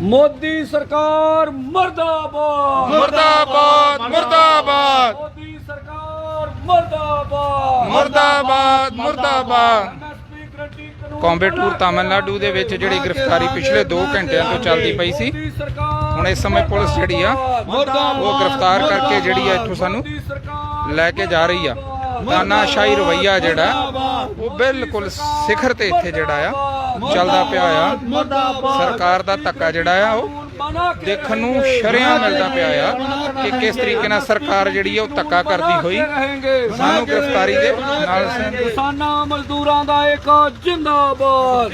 ਮੋਦੀ ਸਰਕਾਰ ਮਰਦਾਬਾਦ। ਮੁਰਦਾਬਾਦ ਮੁਰਦਾਬਾਦ। ਮੋਦੀ ਸਰਕਾਰ ਮਰਦਾਬਾਦ। ਮੁਰਦਾਬਾਦ ਮੁਰਦਾਬਾਦ। ਕੋਂਬੇਟੂਰ ਤਾਮਿਲਨਾਡੂ ਦੇ ਵਿੱਚ ਜਿਹੜੀ ਗ੍ਰਿਫਤਾਰੀ ਪਿਛਲੇ 2 ਘੰਟਿਆਂ ਤੋਂ ਚੱਲਦੀ ਪਈ ਸੀ। ਹੁਣ ਇਸ ਸਮੇਂ ਪੁਲਿਸ ਜਿਹੜੀ ਆ ਉਹ ਗ੍ਰਿਫਤਾਰ ਕਰਕੇ ਜਿਹੜੀ ਆ ਇੱਥੋਂ ਸਾਨੂੰ ਲੈ ਕੇ ਜਾ ਰਹੀ ਆ। ਤਾਨਾਸ਼ਾਹੀ ਰਵਈਆ ਜਿਹੜਾ ਉਹ ਬਿਲਕੁਲ ਸਿਖਰ ਤੇ ਇੱਥੇ ਜਿਹੜਾ ਆ। ਚੱਲਦਾ ਪਿਆ ਆ। ਸਰਕਾਰ ਦਾ ਧੱਕਾ ਜਿਹੜਾ ਆ ਉਹ ਦੇਖਣ ਨੂੰ ਸ਼ਰਿਆਂ ਮਿਲਦਾ ਪਿਆ ਆ ਕਿ ਕਿਸ ਤਰੀਕੇ ਨਾਲ ਸਰਕਾਰ ਜਿਹੜੀ ਆ ਉਹ ਧੱਕਾ ਕਰਦੀ ਹੋਈ। ਸਾਨੂੰ ਗ੍ਰਿਫਤਾਰੀ ਦੇ ਨਾਲ ਕਿਸਾਨਾਂ ਮਜ਼ਦੂਰਾਂ ਦਾ ਇੱਕ ਜਿੰਦਾਬਾਦ।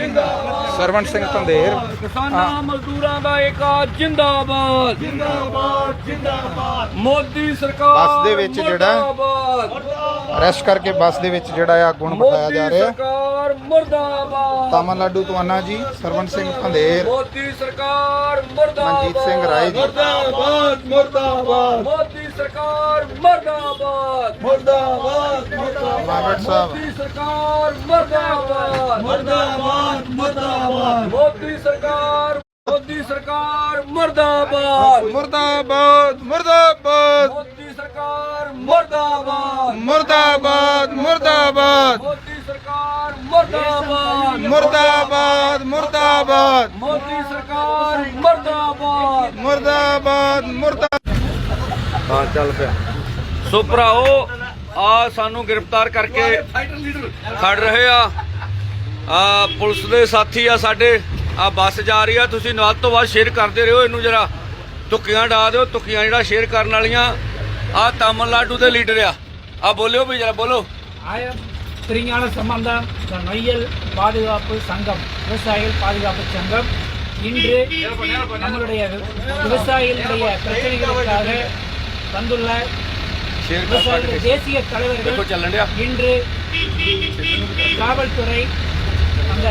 ਸਰਵਣ ਸਿੰਘ ਧੰਦੇਰ। ਕਿਸਾਨਾਂ ਮਜ਼ਦੂਰਾਂ ਦਾ ਇੱਕ ਜਿੰਦਾਬਾਦ। ਜਿੰਦਾਬਾਦ ਜਿੰਦਾਬਾਦ। ਮੋਦੀ ਸਰਕਾਰ ਬੱਸ ਦੇ ਵਿੱਚ ਜਿਹੜਾ-। ਅਰੈਸਟ ਕਰਕੇ ਬੱਸ ਦੇ ਵਿੱਚ ਜਿਹੜਾ ਆ ਗੁਣ ਬਿਠਾਇਆ ਜਾ ਰਿਹਾ। ਸਰਕਾਰ ਮੁਰਦਾਬਾਦ। ਤਾਮਿਲਨਾਡੂ ਤੋਂ ਅੰਨਾ ਜੀ ਸਰਵਣ ਸਿੰਘ ਧੰਦੇਰ ਮੋਦੀ ਸਰਕਾਰ ਮੁਰਦਾਬਾਦ। ਮਨਜੀਤ ਸਿੰਘ ਰਾਏ ਜੀ। ਮੁਰਦਾਬਾਦ ਮੁਰਦਾਬਾਦ। ਮੋਦੀ ਸਰਕਾਰ ਮੁਰਦਾਬਾਦ। ਮੁਰਦਾਬਾਦ ਮਾਮਟ ਸਾਹਿਬ। ਮੋਦੀ ਸਰਕਾਰ ਮੁਰਦਾਬਾਦ। ਮੁਰਦਾਬਾਦ ਮੁਰਦਾਬਾਦ। ਮੋਦੀ ਸਰਕਾਰ ਮੋਦੀ ਸਰਕਾਰ ਮੁਰਦਾਬਾਦ। ਮੁਰਦਾਬਾਦ ਮੁਰਦਾਬਾਦ। ਮੋਦੀ ਸਰਕਾਰ ਮੁਰਦਾਬਾਦ। ਮੁਰਦਾਬਾਦ ਮੁਰਦਾਬਾਦ। ਮਰਦਾਬਾਦ। ਮਰਦਾਬਾਦ ਮਰਦਾਬਾਦ। ਮੋਦੀ ਸਰਕਾਰ ਮਰਦਾਬਾਦ। ਮਰਦਾਬਾਦ ਮਰਦਾ ਹਾਂ ਚੱਲ ਪਿਆ। ਸੋ ਭਰਾਓ ਆ ਰਹੇ ਆ। ਆ ਪੁਲਿਸ ਦੇ ਸਾਥੀ ਆ ਸਾਡੇ। ਆ ਬੱਸ ਜਾ ਰਹੀ ਆ ਤੁਸੀਂ ਨਾਲ ਤੋਂ ਬਾਅਦ ਸ਼ੇਅਰ ਕਰਦੇ ਰਹੋ ਇਹਨੂੰ ਜਰਾ। ਤੁੱਕੀਆਂ ਡਾ ਦਿਓ ਤੁੱਕੀਆਂ ਜਿਹੜਾ ਸ਼ੇਅਰ ਕਰਨ ਵਾਲੀਆਂ। ਆ ਤਾਮਿਲਨਾਡੂ ਦੇ ਲੀਡਰ ਆ। ਆ ਬੋਲਿਓ ਵੀ ਜਰਾ ਬੋਲੋ। ਆਇਆ திருஞான சம்பந்தம் த நொய்யல் பாதுகாப்பு சங்கம் விவசாயிகள் பாதுகாப்பு சங்கம் இன்று நம்மளுடைய விவசாயிகளுடைய பிரச்சனைகளுக்காக வந்துள்ள விவசாயிகள் தேசிய தலைவர்கள் இன்று காவல்துறை அந்த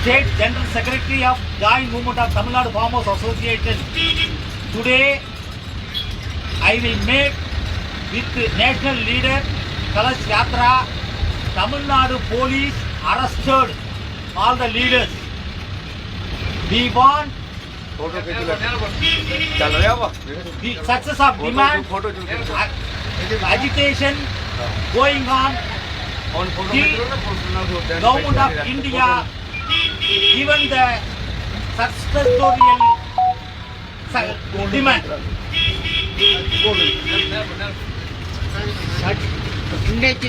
State state Secretary of of joint movement of Tamil Nadu Farmers Association. Today I will make with national leader Kalash Yatra Tamil Nadu police arrested all the leaders we want the success of demand agitation going on the government of India given the success story demand ਇੰਨੇ ਚ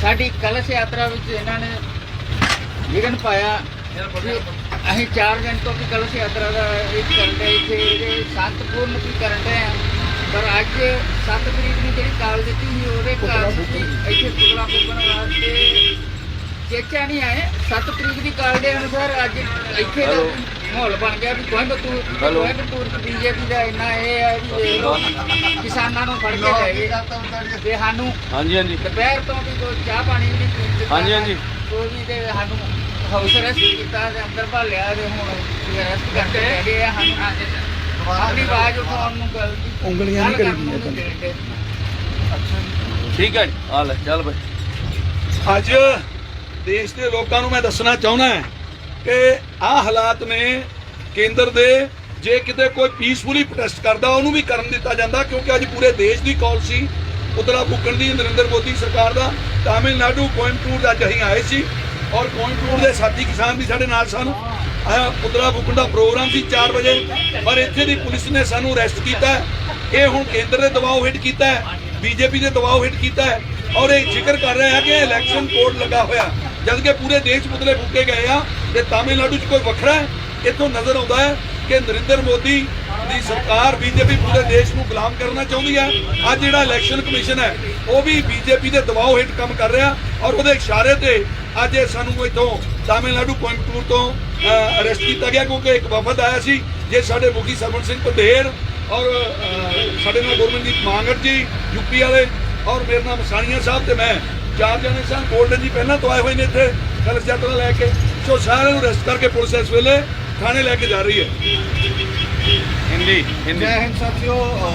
ਸਾਡੀ ਕਲਸ਼ ਯਾਤਰਾ ਵਿੱਚ ਇਹਨਾਂ ਨੇ ਵਿਘਨ ਪਾਇਆ ਅਸੀਂ 4 ਦਿਨ ਤੋਂ ਵੀ ਕਲਸ਼ ਯਾਤਰਾ ਦਾ ਇਹ ਕਰਨ ਦੇ ਇੱਥੇ ਇਹਦੇ ਸ਼ਾਂਤਪੂਰਨ ਵੀ ਕਰਨ ਦੇ ਆ। ਪਰ ਅੱਜ 7 ਤਰੀਕ ਨੂੰ ਜਿਹੜੀ ਕਾਲ ਦਿੱਤੀ ਸੀ ਉਹਦੇ ਕਾਰਨ ਇੱਥੇ ਪੁਤਲਾ ਫੂਕਣ ਵਾਸਤੇ ਚੇਚਾ ਨਹੀਂ ਆਏ। 7 ਤਰੀਕ ਦੀ ਕਾਲ ਦੇ ਅਨੁਸਾਰ ਅੱਜ ਇੱਥੇ ਦਾ ਮਾਹੌਲ ਬਣ ਗਿਆ ਵੀ ਕੋਇੰਬਤੂਰ ਕੋਇੰਬਤੂਰ ਬੀਜੇਪੀ ਦਾ ਇੰਨਾ ਇਹ ਹੈ ਵੀ ਦੇਖ ਲਓ, ਕਿਸਾਨਾਂ ਨੂੰ ਫੜ ਕੇ ਲੈ ਗਏ। ਤੇ ਸਾਨੂੰ ਹਾਂਜੀ ਹਾਂਜੀ। ਦੁਪਹਿਰ ਤੋਂ ਵੀ ਕੋਈ ਚਾਹ ਪਾਣੀ ਵੀ ਨਹੀਂ ਹਾਂਜੀ, ਹਾਂਜੀ। ਕੋਈ ਵੀ ਤੇ ਸਾਨੂੰ ਹਾਊਸ ਅਰੈਸਟ ਕੀਤਾ ਤੇ ਅੰਦਰ ਭਾਲਿਆ ਤੇ ਹੁਣ ਅਰੈਸਟ ਕਰਕੇ ਲੈ ਗਏ ਆ। ਸਾਨੂੰ ਆਪਣੀ ਆਵਾਜ਼ ਉਠਾਉਣ ਨੂੰ ਗੱਲ ਉਂਗਲੀਆਂ ਨਹੀਂ ਕਰੀ ਠੀਕ ਹੈ ਆ ਲੈ ਚੱਲ ਬਈ। ਅੱਜ ਦੇਸ਼ ਦੇ ਲੋਕਾਂ ਨੂੰ ਮੈਂ ਦੱਸਣਾ ਚਾਹੁੰਦਾ ਹਾਂ ਕਿ ਆਹ ਹਾਲਾਤ ਨੇ ਕੇਂਦਰ ਦੇ, ਜੇ ਕਿਤੇ ਕੋਈ ਪੀਸਫੁਲੀ ਪ੍ਰੋਟੈਸਟ ਕਰਦਾ, ਉਹਨੂੰ ਵੀ ਕਰਨ ਦਿੱਤਾ ਜਾਂਦਾ, ਕਿਉਂਕਿ ਅੱਜ ਪੂਰੇ ਦੇਸ਼ ਦੀ ਕਾਲ ਸੀ, ਪੁਤਲਾ ਫੂਕਣ ਦੀ, ਨਰਿੰਦਰ ਮੋਦੀ ਸਰਕਾਰ ਦਾ, ਤਾਮਿਲਨਾਡੂ, ਕੋਇੰਬਟੂਰ ਦਾ ਅੱਜ ਅਸੀਂ ਆਏ ਸੀ, ਔਰ ਕੋਇੰਬਟੂਰ ਦੇ ਸਾਥੀ ਕਿਸਾਨ ਵੀ ਸਾਡੇ ਨਾਲ ਸਨ ਆਹ ਪੁਤਲਾ ਫੂਕਣ ਦਾ ਪ੍ਰੋਗਰਾਮ ਸੀ 4 ਵਜੇ, ਪਰ ਇੱਥੇ ਦੀ ਪੁਲਿਸ ਨੇ ਸਾਨੂੰ ਅਰੈਸਟ ਕੀਤਾ ਹੈ। ਇਹ ਹੁਣ ਕੇਂਦਰ ਦੇ ਦਬਾਅ ਹੇਠ ਕੀਤਾ ਹੈ, ਬੀਜੇਪੀ ਦੇ ਦਬਾਅ ਹੇਠ ਕੀਤਾ ਹੈ, ਔਰ ਇਹ ਜ਼ਿਕਰ ਕਰ ਰਿਹਾ ਹੈ ਕਿ ਇਲੈਕਸ਼ਨ ਕੋਡ ਲੱਗਾ ਹੋਇਆ ਜਦ ਕਿ ਪੂਰੇ ਦੇਸ਼ ਪੁਤਲੇ ਫੂਕੇ ਗਏ ਆ ਤੇ ਤਾਮਿਲਨਾਡੂ 'ਚ ਕੋਈ ਵੱਖਰਾ ਹੈ, ਇੱਥੋਂ ਨਜ਼ਰ ਆਉਂਦਾ ਹੈ ਕਿ ਨਰਿੰਦਰ ਮੋਦੀ ਦੀ ਸਰਕਾਰ ਬੀਜੇਪੀ ਪੂਰੇ ਦੇਸ਼ ਨੂੰ ਗੁਲਾਮ ਕਰਨਾ ਚਾਹੁੰਦੀ ਹੈ। ਅੱਜ ਜਿਹੜਾ ਇਲੈਕਸ਼ਨ ਕਮਿਸ਼ਨ ਹੈ, ਉਹ ਵੀ ਬੀਜੇਪੀ ਦੇ ਦਬਾਅ ਹੇਠ ਕੰਮ ਕਰ ਰਿਹਾ ਔਰ ਉਹਦੇ ਇਸ਼ਾਰੇ ਤੇ ਅੱਜ ਇਹ ਸਾਨੂੰ ਇੱਥੋਂ ਤਾਮਿਲਨਾਡੂ ਕੋਇੰਬਟੂਰ ਤੋਂ ਅਰੈਸਟ ਕੀਤਾ ਗਿਆ ਕਿਉਂਕਿ ਇੱਕ ਵਫਦ ਆਇਆ ਸੀ, ਜੇ ਸਾਡੇ ਮੁਖੀ ਸਰਵਣ ਸਿੰਘ ਪੰਧੇਰ ਔਰ ਸਾਡੇ ਨਾਲ ਗੁਰਮਨਜੀਤ ਮਾਂਗੜ ਜੀ ਯੂਪੀ ਵਾਲੇ ਔਰ ਮੇਰਾ ਨਾਮ ਸਾਨੀਆ ਸਾਹਿਬ ਤੇ ਮੈਂ ਚਾਰ ਜਣੇ ਸਨ ਗੋਲਡਨ ਜੀ ਪਹਿਲਾਂ ਤੋਂ ਆਏ ਹੋਏ ਨੇ ਇੱਥੇ, ਕਲਸ਼ ਯਾਤਰਾ ਲੈ ਕੇ। ਸੋ ਸਾਰਿਆਂ ਨੂੰ ਅਰੈਸਟ ਕਰਕੇ ਪੁਲਿਸ ਇਸ ਵੇਲੇ ਥਾਣੇ ਲੈ ਕੇ ਜਾ ਰਹੀ ਹੈ ਹਿੰਦੀ ਹਿੰਦੀ जय हिंद साथियों अ,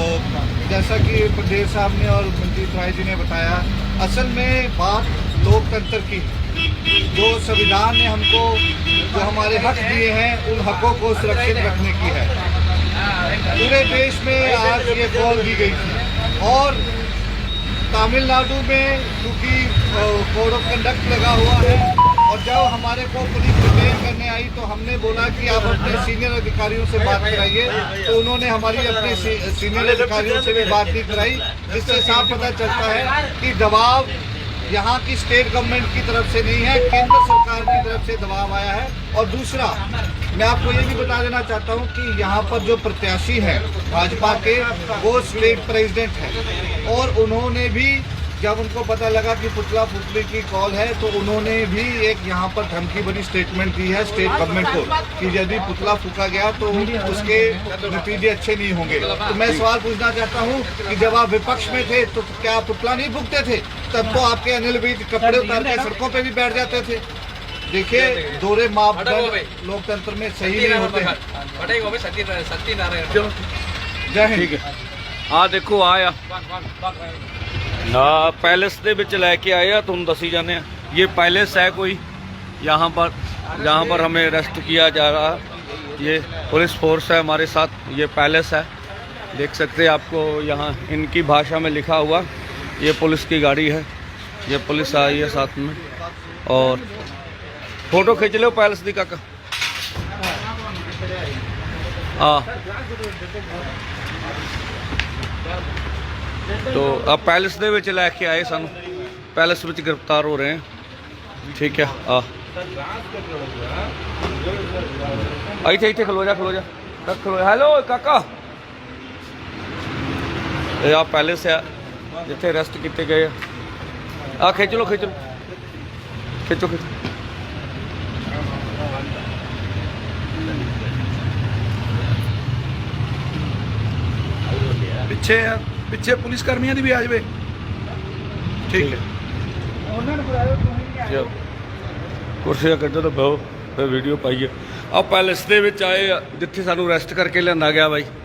जैसा कि पंडेर साहब ने और मंजीत राय जी ने बताया असल में बात लोकतंत्र की जो संविधान ने हमको जो हमारे हक दिए हैं उन हकों को सुरक्षित रखने की है पूरे देश में आज ये कॉल दी गई थी और तमिलनाडु में क्योंकि कोड ऑफ कंडक्ट लगा हुआ है और जब हमारे को पुलिस डिटेन करने आई तो हमने बोला कि आप अपने सीनियर अधिकारियों से बात कराइए। तो उन्होंने हमारी अपने सीनियर अधिकारियों से भी बात नहीं कराई इससे साफ़ पता चलता है कि दबाव यहाँ की स्टेट गवर्नमेंट की तरफ़ से नहीं है, केंद्र सरकार की तरफ़ से दबाव आया है। और दूसरा, मैं आपको ये भी बता देना चाहता हूँ कि यहाँ पर जो प्रत्याशी है, भाजपा के, वो स्टेट प्रेसिडेंट है। और उन्होंने भी जब उनको पता लगा कि पुतला फुकले की कॉल है तो उन्होंने भी एक यहाँ पर धमकी भरी स्टेटमेंट दी है स्टेट गवर्नमेंट को कि यदि पुतला फूका गया तो उसके नतीजे अच्छे नहीं होंगे। तो मैं सवाल पूछना चाहता हूँ कि जब आप विपक्ष में थे तो क्या पुतला नहीं फूकते थे? तब तो आपके अनिल भी कपड़े उतार के सड़कों पर भी बैठ जाते थे। देखिए दोरे माप लोकतंत्र में सही नहीं होते हैं। जय हिंद। हाँ। देखो आया। ਦੇਖੋ ਆ ਆ ਆ ਪੈਲੇਸ ਦੇ ਵਿੱਚ ਲੈ ਕੇ ਆਏ ਆ ਤੁਹਾਨੂੰ ਦੱਸੀ ਜਾਂਦੇ ਆ ਇਹ पैलेस है कोई यहाँ पर जहाँ पर हमें अरेस्ट किया जा रहा ये पुलिस फोर्स है हमारे साथ ये पैलेस है देख सकते हैं आपको यहाँ इनकी भाषा में लिखा हुआ ये पुलिस की गाड़ी है ये पुलिस आई है साथ में और फोटो खींच लो पैलेस दी काका हाँ ਤੋ ਆ ਪੈਲੇਸ ਦੇ ਵਿੱਚ ਲੈ ਕੇ ਆਏ ਸਾਨੂੰ। ਪੈਲੇਸ ਵਿੱਚ ਗ੍ਰਿਫਤਾਰ ਹੋ ਰਹੇ ਹਾਂ। ਠੀਕ ਹੈ, ਆ। ਇੱਥੇ ਇੱਥੇ ਖਲੋ ਜਾ ਖਲੋ ਜਾ। ਖਲੋ ਹੈਲੋ ਕਾਕਾ। ਇਹ ਆ ਪੈਲੇਸ ਆ, ਜਿੱਥੇ ਰੈਸਟ ਕੀਤੇ ਗਏ ਆ। ਆ, ਖਿੱਚ ਲੋ ਖਿੱਚ ਖਿੱਚੋ ਖਿੱਚੋ। ਪਿੱਛੇ ਆ। ਪਿੱਛੇ ਪੁਲਿਸ ਕਰਮੀਆਂ ਦੀ ਵੀ ਆ ਜਾਵੇ। ਠੀਕ ਹੈ। ਚਲੋ। ਕੁਰਸੀਆਂ ਕੱਢੋ ਤਾਂ ਬਹੁ ਫਿਰ ਵੀਡੀਓ ਪਾਈਏ। ਆ ਪੈਲੇਸ ਦੇ ਵਿੱਚ ਆਏ ਆ ਜਿੱਥੇ ਸਾਨੂੰ ਅਰੈਸਟ ਕਰਕੇ ਲਿਆਂਦਾ ਗਿਆ ਬਾਈ।